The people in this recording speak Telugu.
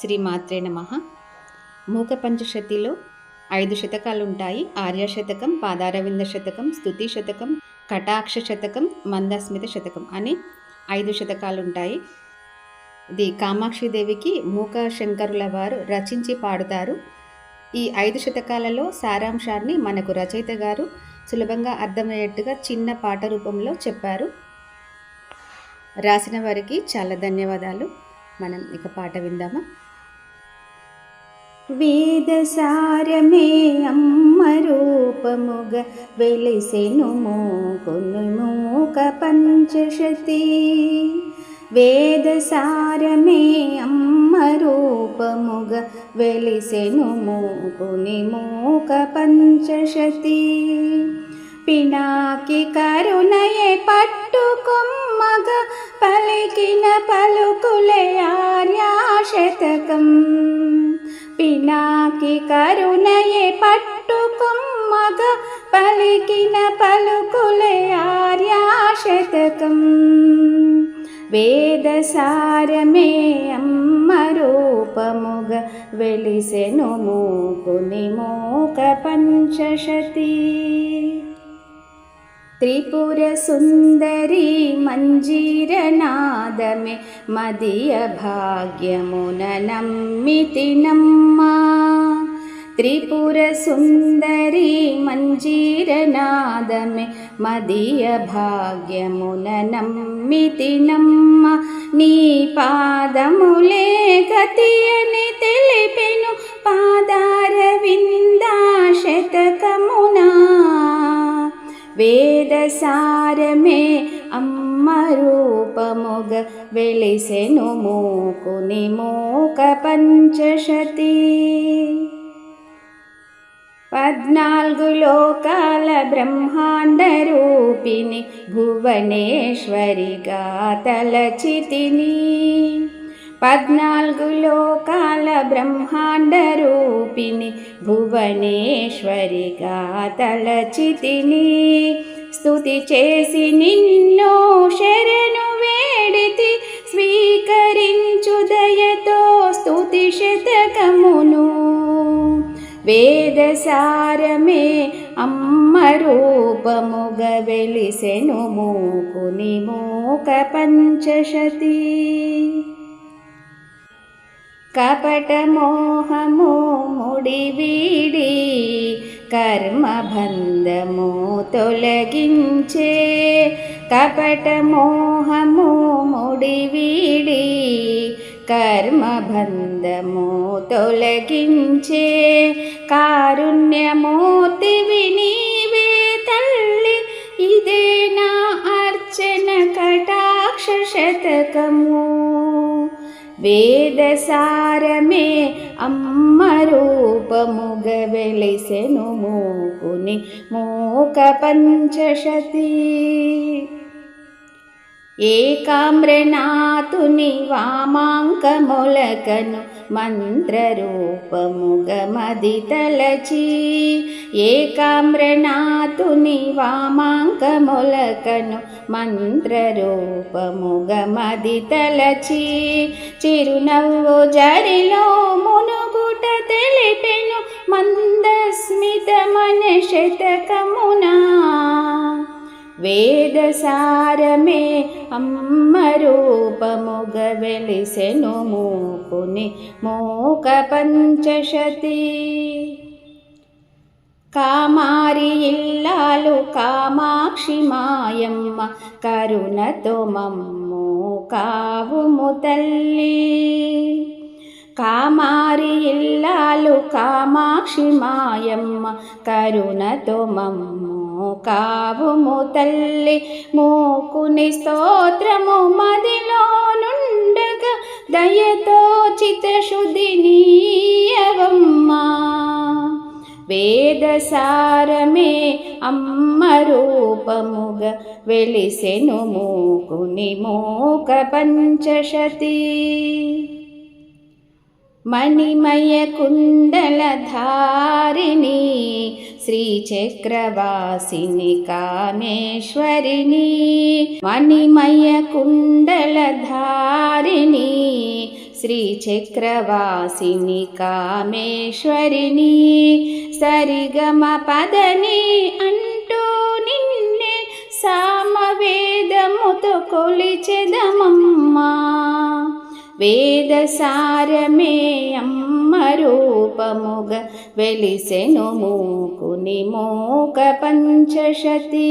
శ్రీ మాత్రే నమ. మూక పంచశతిలో ఐదు శతకాలు ఉంటాయి ఆర్య శతకం పాదారవింద శతకం స్తుతి శతకం కటాక్ష శతకం మందస్మిత శతకం అని ఐదు శతకాలు ఉంటాయి ఇది కామాక్షిదేవికి మూక శంకరుల వారు రచించి పాడుతారు. ఈ ఐదు శతకాలలో సారాంశాన్ని మనకు రచయిత గారు సులభంగా అర్థమయ్యేట్టుగా చిన్న పాట రూపంలో చెప్పారు. రాసిన వారికి చాలా ధన్యవాదాలు. మనం ఇక పాట విందామా? వేదసారమే అమ్మ రూపముగ వెలిసెను మోకును మూక పంచశతి. వేదసారమే అమ్మ రూపముగ వెలిసెను మోకుని మూక పంచశతి. పినాకి కరుణయే పట్టుకొమ్మగ పలికిన పలుకులే ఆర్యాశతకం. పినాకి కరుణయే పట్టుకొమ్మగ పలికిన పలుకులే ఆర్యాశతకం. వేదసారమే అమ్మ రూపముగ వెలిసెను మూకుని మూక పంచశతి. త్రిపుర సుందరి మంజీరనాదమే మదియ భాగ్యమున నమ్మితి నమ్మా త్రిపుర సుందరి మంజీరనాదమే మదియ భాగ్యమున నమ్మితి నమ్మ నీ పాదములే గతి అని తెలిపెను పాదార వేదసారమే అమ్మ రూపముగ వెలిసెను మూకుని మూక పంచశతి పద్నాలుగు లోకాల బ్రహ్మాండ రూపిణి భువనేశ్వరిగా తలచితిని పద్నాలుగు లోకాల బ్రహ్మాండ రూపిణి భువనేశ్వరిగా తలచితిని స్తుతి చేసి నిన్నో శరణు వేడితి స్వీకరించు దయతో స్తుతి శతకమును. వేదసారమే అమ్మ రూపముగ వెలిసెను మూకుని మూక పంచశతి. కపట మోహము ముడి కర్మబంధము తొలగించే కపట మోహము ముడి కర్మబంధము తొలగించే కారుణ్యమూర్తి నీవే తల్లి ఇదే నా అర్చన కటాక్ష శతకము వేదసారమే అమ్మ రూపముగ వెలిసెను మూకుని మూక పంచశతి ఏకామ్రనాథుని వామాంకములకను మంత్రరూపముగమదితలచి ఏకామ్రనాథుని వామాంకములకను మంత్రరూపముగమదితలచి చిరునవ్వు జరిలో మునుగుట తెలిపెను మందస్మితమన శతకమునా వేదసారమే అమ్మ రూపముగ వెలిసెను మూకుని మూక పంచశతి. కామారి ఇల్లాలు కామాక్షి మాయమ్మ కరుణతో మమ్ము కావుము తల్లి. కామారి ఇల్లాలు కామాక్షి మాయమ్మ కరుణతో మమ్ము కావుము తల్లి మూకుని స్తోత్రము మదిలో నుండగా దయతో చితశుద్ధి నీయవమ్మా. వేదసారమే అమ్మ రూపముగ వెలిసెను మూకుని మూక పంచశతి. మణిమయ కుండల ధారిణి శ్రీచక్రవాసిని కామేశ్వరిని మణిమయ కుండలధారిణి శ్రీచక్రవాసిని కామేశ్వరిని సరిగమ పదని అంటూ నిన్నే సామవేదముతో కొలిచెదమమ్మా. వేదసారమే అమ్మ రూపముగ వెలిసెను మూకుని మోక పంచశతి.